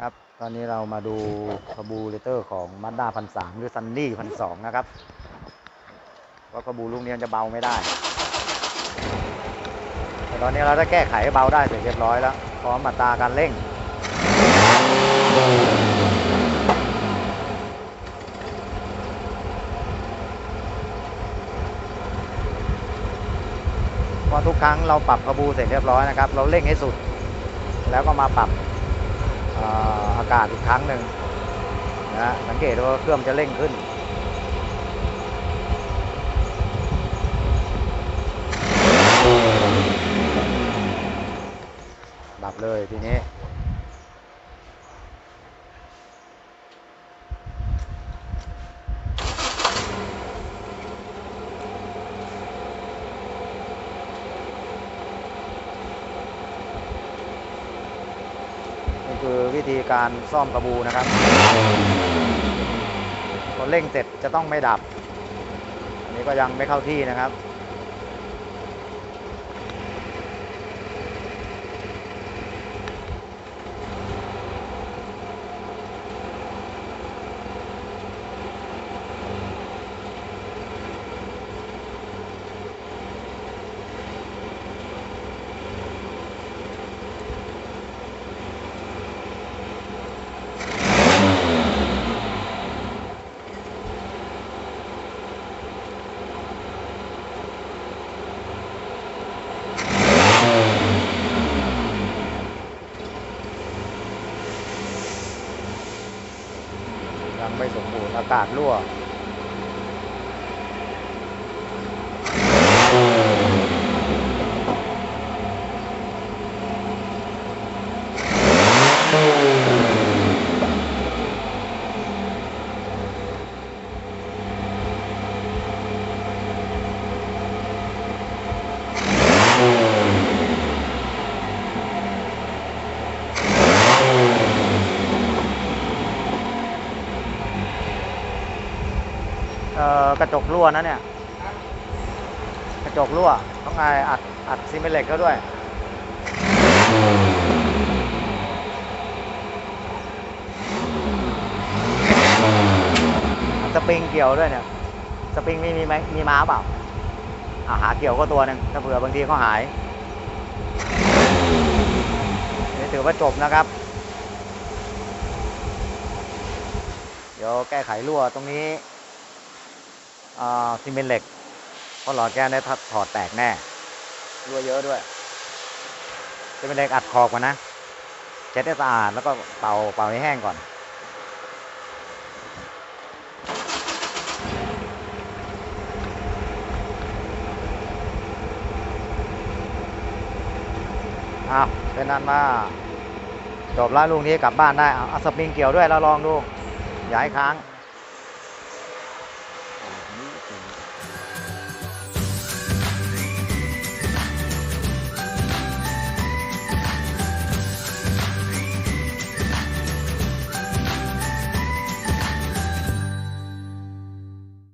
ครับ ตอนนี้เรามาดูคาบูเรเตอร์ของมาด้าพันสามหรือซันนี่พันสองนะครับ ว่าคาบูลูกนี้มันจะเบาไม่ได้แต่ตอนนี้เราได้แก้ไขให้เบาได้เสร็จเรียบร้อยแล้ว พร้อมอัตาการเร่งเพราะทุกครั้งเราปรับกระบูเสร็จเรียบร้อยนะครับ เราเร่งให้สุด แล้วก็มาปรับ อากาศอีกครั้งหนึ่งนะฮะสังเกตว่าเครื่องจะเร่งขึ้นดับเลยทีนี้ คือวิธีการซ่อมกระบูนะครับพอเร่งเสร็จจะต้องไม่ดับ อันนี้ก็ยังไม่เข้าที่นะครับังไม่สมบูรณ์อากาศรั่วโอ้ กระจกรั่วนะเนี่ย กระจกรั่วต้องไงอัดอัดซีเมนต์เหล็กก็ด้วย สปริงเกี่ยวด้วยเนี่ย สปริงมีมีไหมมีม้าเปล่าอาหาเกี่ยวก็ตัวหนึ่งถ้าเผื่อบางทีเขาหายนี่ถือว่าจบนะครับ เดี๋ยวแก้ไขรั่วตรงนี้ ซีเมนต์เหล็ก เพราะหลอดแก้วเนี่ยถ้าถอดแตกแน่รั่วเยอะด้วยซีเมนต์เหล็กอัดขอบก่อนนะเช็ดให้สะอาดแล้วก็เป่าเป่าให้แห้งก่อนอ้าวเป็นนั้นมาจบแล้วลุงนี้กลับบ้านได้เอาเอาสปริงเกี่ยวด้วยแล้วลองดูอย่าให้ค้าง